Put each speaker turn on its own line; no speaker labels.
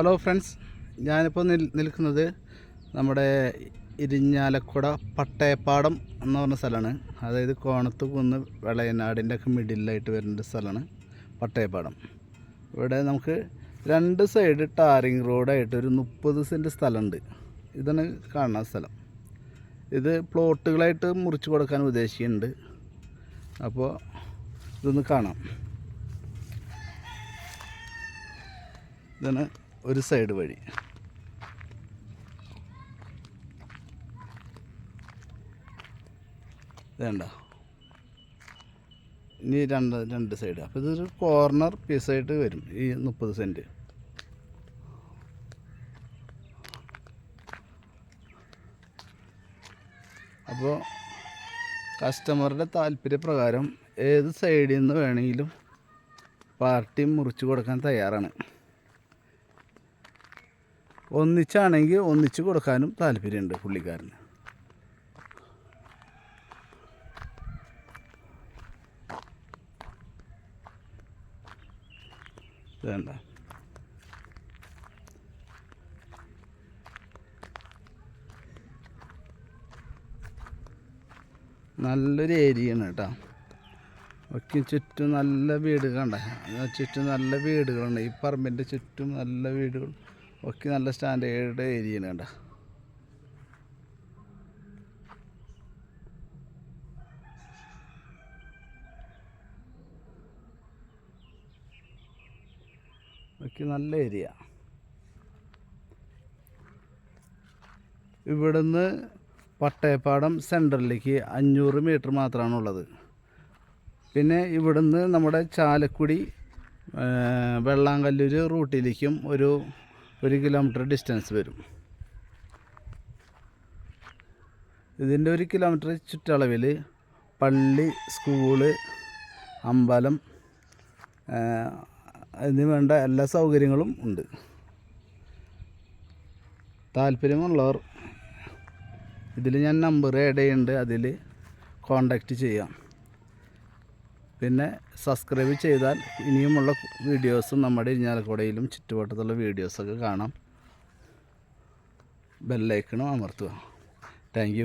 Hello friends ഞാനിപ്പോൾ നിൽ നിൽക്കുന്നത് നമ്മുടെ ഇരിഞ്ഞാലക്കുട പട്ടയപ്പാടം എന്ന് പറഞ്ഞ സ്ഥലമാണ്. അതായത് കോണത്ത് കുന്ന് വെളയനാടിന്റെ ഒക്കെ മിഡിലായിട്ട് വരുന്ന സ്ഥലമാണ് പട്ടയപ്പാടം. ഇവിടെ നമുക്ക് രണ്ട് സൈഡ് ടാറിങ് റോഡായിട്ട് ഒരു മുപ്പത് സെന്റ് സ്ഥലമുണ്ട്. ഇതാണ് കാണുന്ന സ്ഥലം. ഇത് പ്ലോട്ടുകളായിട്ട് മുറിച്ച് കൊടുക്കാൻ ഉദ്ദേശിക്കുന്നുണ്ട്. അപ്പോൾ ഇതൊന്ന് കാണാം. ഇതാണ് ഒരു സൈഡ് വഴി. വേണ്ട ഇനി രണ്ട് രണ്ട് സൈഡ് അപ്പോൾ ഇതൊരു കോർണർ പീസായിട്ട് വരും ഈ മുപ്പത് സെന്റ് അപ്പോൾ കസ്റ്റമറുടെ താല്പര്യപ്രകാരം ഏത് സൈഡിൽ നിന്ന് വേണമെങ്കിലും പാർട്ടി മുറിച്ച് കൊടുക്കാൻ തയ്യാറാണ്. ഒന്നിച്ചാണെങ്കിൽ ഒന്നിച്ച് കൊടുക്കാനും താല്പര്യമുണ്ട് പുള്ളിക്കാരന്. വേണ്ട. നല്ലൊരു ഏരിയയാണ് കേട്ടോ. ഒക്കെ ചുറ്റും നല്ല വീട് ചുറ്റും നല്ല വീടുകളുണ്ട് ഈ പറമ്പിന്റെ ചുറ്റും നല്ല വീടുകൾ ഒക്കെ നല്ല സ്റ്റാൻഡേർഡ് ഏരിയയാണ് കണ്ട. ഒക്കെ നല്ല ഏരിയ. ഇവിടുന്ന് പട്ടയപ്പാടം സെന്ററിലേക്ക് അഞ്ഞൂറ് മീറ്റർ മാത്രമാണ് ഉള്ളത് പിന്നെ ഇവിടുന്ന് നമ്മുടെ ചാലക്കുടി വെള്ളാങ്കല്ലൂർ റൂട്ടിലേക്കും ഒരു ഒരു കിലോമീറ്റർ ഡിസ്റ്റൻസ് വരും. ഇതിന്റെ ഒരു കിലോമീറ്റർ ചുറ്റളവിൽ പള്ളി സ്കൂൾ അമ്പലം ആ, അതിന് വേണ്ട എല്ലാ സൗകര്യങ്ങളും ഉണ്ട്. താല്പര്യമുള്ളവർ ഇതിൽ ഞാൻ നമ്പർ ആഡ് ചെയ്യുന്നുണ്ട് അതിൽ കോണ്ടാക്റ്റ് ചെയ്യാം. പിന്നെ സബ്സ്ക്രൈബ് ചെയ്താൽ ഇനിയുമുള്ള വീഡിയോസും നമ്മുടെ ഇരിഞ്ഞാലക്കുടയിലും ചുറ്റുവട്ടത്തുള്ള വീഡിയോസൊക്കെ കാണാം. ബെല്ലൈക്കണും അമർത്തുക. താങ്ക്